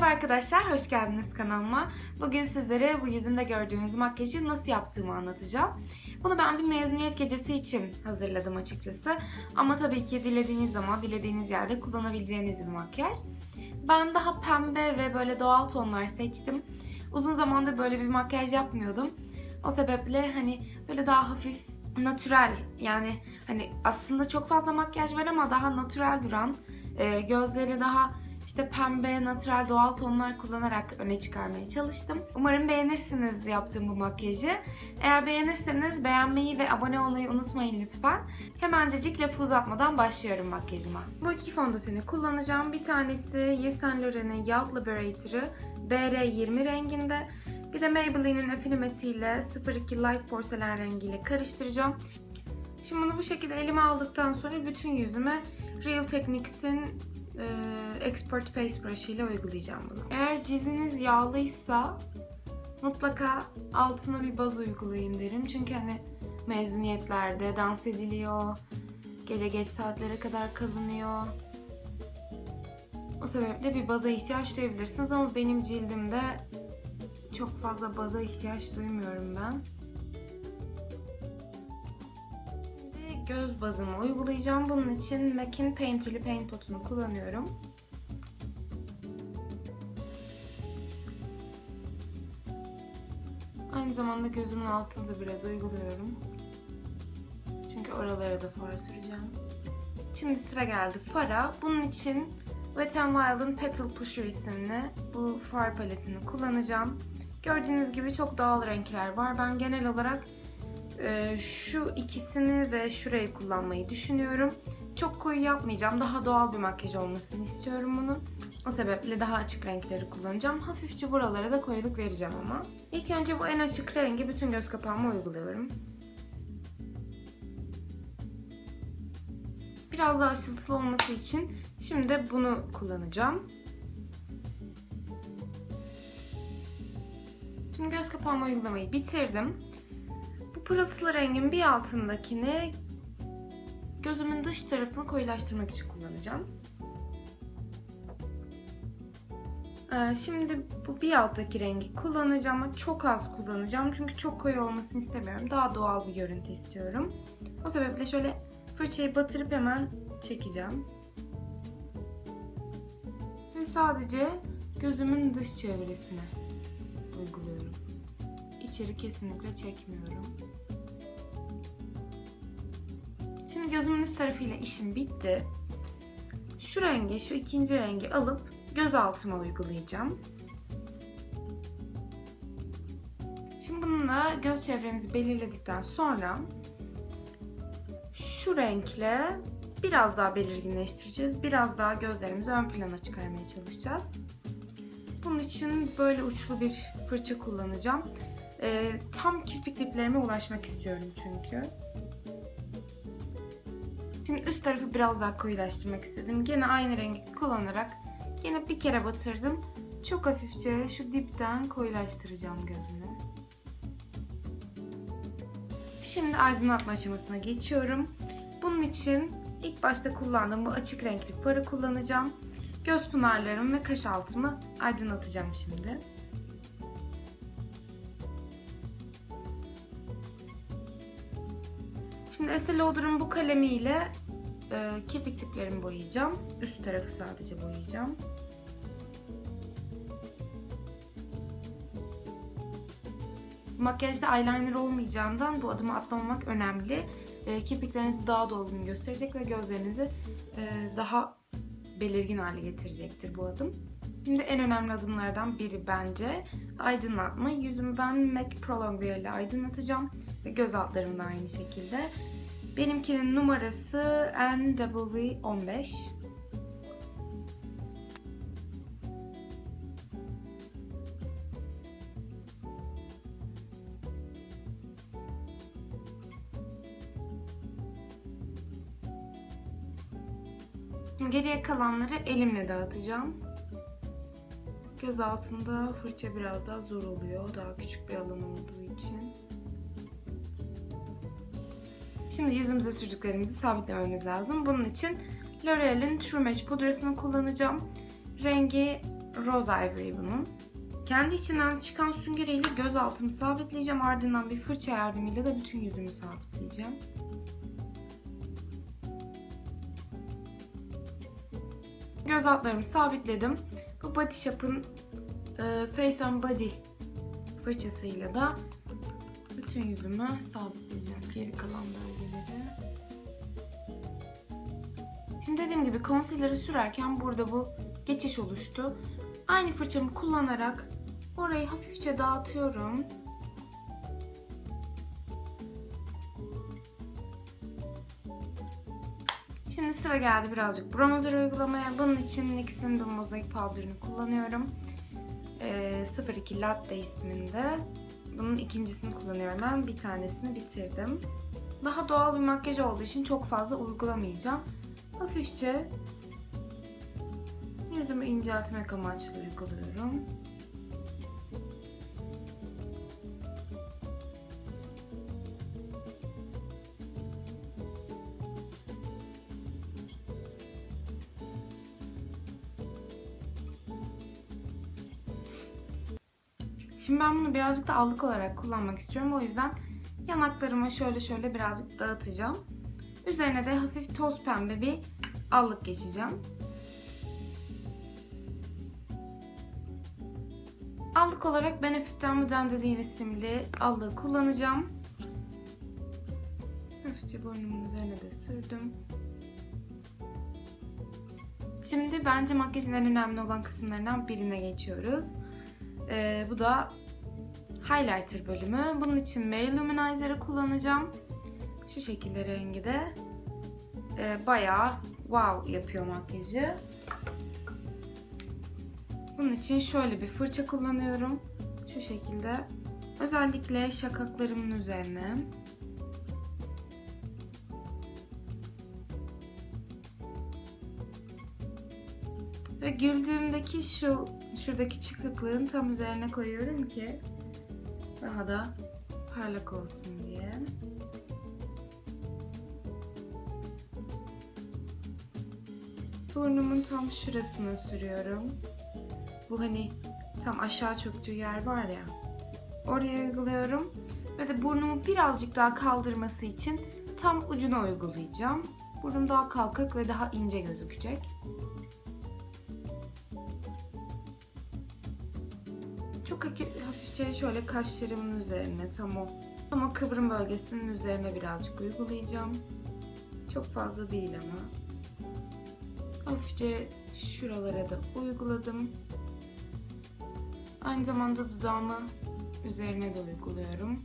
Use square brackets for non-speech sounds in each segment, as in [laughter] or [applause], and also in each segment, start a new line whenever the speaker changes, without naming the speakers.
Merhaba arkadaşlar, hoş geldiniz kanalıma. Bugün sizlere bu yüzümde gördüğünüz makyajı nasıl yaptığımı anlatacağım. Bunu ben bir mezuniyet gecesi için hazırladım açıkçası. Ama tabii ki dilediğiniz zaman, dilediğiniz yerde kullanabileceğiniz bir makyaj. Ben daha pembe ve böyle doğal tonlar seçtim. Uzun zamandır böyle bir makyaj yapmıyordum. O sebeple hani böyle daha hafif, natürel yani hani aslında çok fazla makyaj var ama daha natürel duran, e, gözleri daha işte pembe, natürel, doğal tonlar kullanarak öne çıkarmaya çalıştım. Umarım beğenirsiniz yaptığım bu makyajı. Eğer beğenirseniz beğenmeyi ve abone olmayı unutmayın lütfen. Hemencecik lafı uzatmadan başlıyorum makyajıma. Bu iki fondöteni kullanacağım. Bir tanesi Yves Saint Laurent'in Yacht Liberator'ı BR20 renginde. Bir de Maybelline'in Affinity ile 02 Light Porselen rengiyle karıştıracağım. Şimdi bunu bu şekilde elime aldıktan sonra bütün yüzüme Real Techniques'in e, Expert Face Brush ile uygulayacağım bunu. Eğer cildiniz yağlıysa mutlaka altına bir baz uygulayın derim. Çünkü hani mezuniyetlerde dans ediliyor, gece geç saatlere kadar kalınıyor. O sebeple bir baza ihtiyaç duyabilirsiniz ama benim cildimde çok fazla baza ihtiyaç duymuyorum ben. Göz bazımı uygulayacağım. Bunun için MAC'in Painterly Paint Pot'unu kullanıyorum. Aynı zamanda gözümün altını da biraz uyguluyorum. Çünkü oralara da far süreceğim. Şimdi sıra geldi fara. Bunun için Wet n Wild'ın Petal Pusher isimli bu far paletini kullanacağım. Gördüğünüz gibi çok doğal renkler var. Ben genel olarak e, şu ikisini ve şurayı kullanmayı düşünüyorum. Çok koyu yapmayacağım. Daha doğal bir makyaj olmasını istiyorum bunun. O sebeple daha açık renkleri kullanacağım. Hafifçe buralara da koyuluk vereceğim ama. İlk önce bu en açık rengi bütün göz kapağıma uyguluyorum. Biraz daha ışıltılı olması için şimdi bunu kullanacağım. Şimdi göz kapağıma uygulamayı bitirdim. Pırıltılı rengin bir altındakini gözümün dış tarafını koyulaştırmak için kullanacağım. Ee, şimdi bu bir alttaki rengi kullanacağım ama çok az kullanacağım. Çünkü çok koyu olmasını istemiyorum. Daha doğal bir görüntü istiyorum. O sebeple şöyle fırçayı batırıp hemen çekeceğim. Ve sadece gözümün dış çevresine uyguluyorum. İçeri kesinlikle çekmiyorum. Şimdi gözümün üst tarafıyla işim bitti. Şu rengi, şu ikinci rengi alıp göz altıma uygulayacağım. Şimdi bununla göz çevremizi belirledikten sonra şu renkle biraz daha belirginleştireceğiz. Biraz daha gözlerimizi ön plana çıkarmaya çalışacağız. Bunun için böyle uçlu bir fırça kullanacağım. Ee, tam kirpik diplerime ulaşmak istiyorum çünkü. Şimdi üst tarafı biraz daha koyulaştırmak istedim. Gene aynı rengi kullanarak gene bir kere batırdım. Çok hafifçe şu dipten koyulaştıracağım gözümü. Şimdi aydınlatma aşamasına geçiyorum. Bunun için ilk başta kullandığım bu açık renkli farı kullanacağım. Göz pınarlarım ve kaş altımı aydınlatacağım şimdi. Şimdi Estee Lauder'ın bu kalemiyle e, kirpik diplerimi boyayacağım. Üst tarafı sadece boyayacağım. Makyajda eyeliner olmayacağından bu adımı atlamamak önemli. E, kirpiklerinizi daha dolgun gösterecek ve gözlerinizi e, daha belirgin hale getirecektir bu adım. Şimdi en önemli adımlardan biri bence aydınlatma. Yüzümü ben MAC Prolongwear ile aydınlatacağım ve göz altlarım da aynı şekilde. Benimkinin numarası NW15. Şimdi geriye kalanları elimle dağıtacağım. Göz altında fırça biraz daha zor oluyor. Daha küçük bir alan olduğu için. Şimdi yüzümüze sürdüklerimizi sabitlememiz lazım. Bunun için L'Oreal'in True Match pudrasını kullanacağım. Rengi Rose Ivory bunun. Kendi içinden çıkan süngeriyle göz altımı sabitleyeceğim. Ardından bir fırça yardımıyla da bütün yüzümü sabitleyeceğim. Göz altlarımı sabitledim. Bu Body Shop'ın e, Face and Body fırçasıyla da bütün yüzümü sabitleyeceğim. Geri kalan bölgeleri. Şimdi dediğim gibi concealer'ı sürerken burada bu geçiş oluştu. Aynı fırçamı kullanarak orayı hafifçe dağıtıyorum. Şimdi sıra geldi birazcık bronzer uygulamaya. Bunun için NYX'in The Mosaic Powder'ını kullanıyorum. Ee, 02 Latte isminde. Bunun ikincisini kullanıyorum ben. Bir tanesini bitirdim. Daha doğal bir makyaj olduğu için çok fazla uygulamayacağım. Hafifçe yüzümü inceltmek amaçlı uyguluyorum. Şimdi ben bunu birazcık da allık olarak kullanmak istiyorum. O yüzden yanaklarıma şöyle şöyle birazcık dağıtacağım. Üzerine de hafif toz pembe bir allık geçeceğim. Allık olarak Benefit'ten Müdendeliğin isimli allığı kullanacağım. Hafifçe burnumun üzerine de sürdüm. Şimdi bence makyajın en önemli olan kısımlarından birine geçiyoruz. Ee, bu da highlighter bölümü. Bunun için Mary Luminizer'ı kullanacağım. Şu şekilde rengi de e, bayağı wow yapıyor makyajı. Bunun için şöyle bir fırça kullanıyorum. Şu şekilde. Özellikle şakaklarımın üzerine. Ve güldüğümdeki şu şuradaki çıkıklığın tam üzerine koyuyorum ki daha da parlak olsun diye. Burnumun tam şurasına sürüyorum. Bu hani tam aşağı çöktüğü yer var ya. Oraya uyguluyorum. Ve de burnumu birazcık daha kaldırması için tam ucuna uygulayacağım. Burnum daha kalkık ve daha ince gözükecek. Çok hafif- hafifçe şöyle kaşlarımın üzerine tam o tam o kıvrım bölgesinin üzerine birazcık uygulayacağım. Çok fazla değil ama. Hafifçe şuralara da uyguladım. Aynı zamanda dudağımı üzerine de uyguluyorum.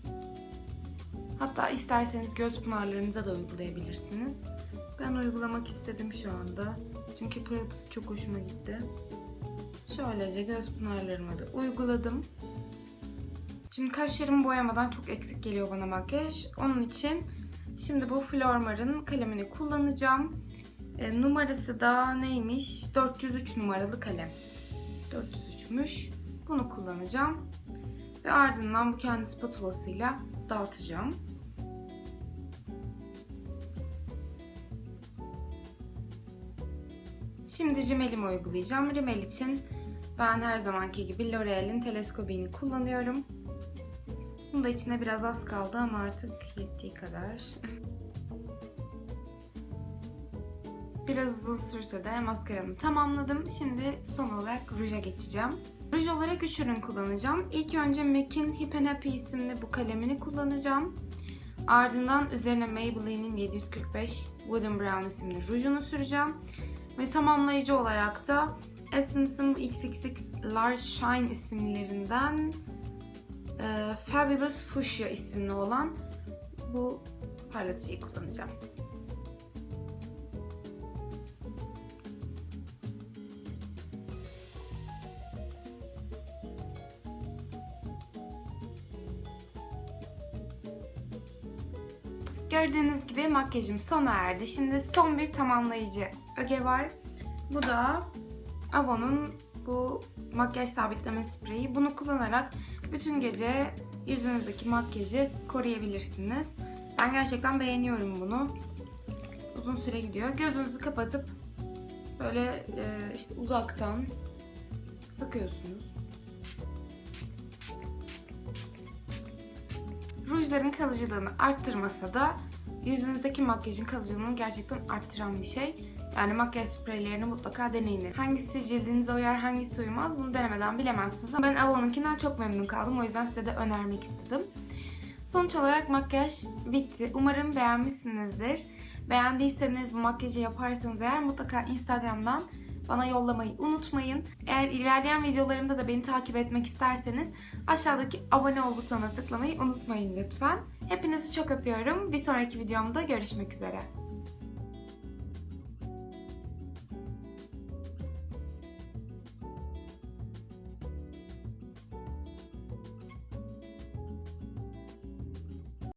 Hatta isterseniz göz pınarlarınıza da uygulayabilirsiniz. Ben uygulamak istedim şu anda. Çünkü pırıltısı çok hoşuma gitti. Şöylece göz pınarlarıma da uyguladım. Şimdi kaşlarımı boyamadan çok eksik geliyor bana makyaj. Onun için şimdi bu Flormar'ın kalemini kullanacağım. E, numarası da neymiş? 403 numaralı kalem. 403'müş. Bunu kullanacağım. Ve ardından bu kendi spatulasıyla dağıtacağım. Şimdi rimelimi uygulayacağım. Rimel için ben her zamanki gibi L'Oreal'in teleskobini kullanıyorum. Bunun da içine biraz az kaldı ama artık yettiği kadar. [laughs] Biraz uzun sürse de maskaramı tamamladım. Şimdi son olarak ruja geçeceğim. Ruj olarak 3 ürün kullanacağım. İlk önce MAC'in Hip and Happy isimli bu kalemini kullanacağım. Ardından üzerine Maybelline'in 745 Wooden Brown isimli rujunu süreceğim. Ve tamamlayıcı olarak da Essence'ın XXX Large Shine isimlerinden e, Fabulous Fuchsia isimli olan bu parlatıcıyı kullanacağım. Gördüğünüz gibi makyajım sona erdi. Şimdi son bir tamamlayıcı öge var. Bu da Avon'un bu makyaj sabitleme spreyi. Bunu kullanarak bütün gece yüzünüzdeki makyajı koruyabilirsiniz. Ben gerçekten beğeniyorum bunu. Uzun süre gidiyor. Gözünüzü kapatıp böyle e, işte uzaktan sıkıyorsunuz. Rujların kalıcılığını arttırmasa da yüzünüzdeki makyajın kalıcılığını gerçekten arttıran bir şey. Yani makyaj spreylerini mutlaka deneyin. Hangisi cildinize uyar, hangisi uymaz bunu denemeden bilemezsiniz. Ben Avon'unkinden çok memnun kaldım. O yüzden size de önermek istedim. Sonuç olarak makyaj bitti. Umarım beğenmişsinizdir. Beğendiyseniz bu makyajı yaparsanız eğer mutlaka Instagram'dan bana yollamayı unutmayın. Eğer ilerleyen videolarımda da beni takip etmek isterseniz aşağıdaki abone ol butonuna tıklamayı unutmayın lütfen. Hepinizi çok öpüyorum. Bir sonraki videomda görüşmek üzere.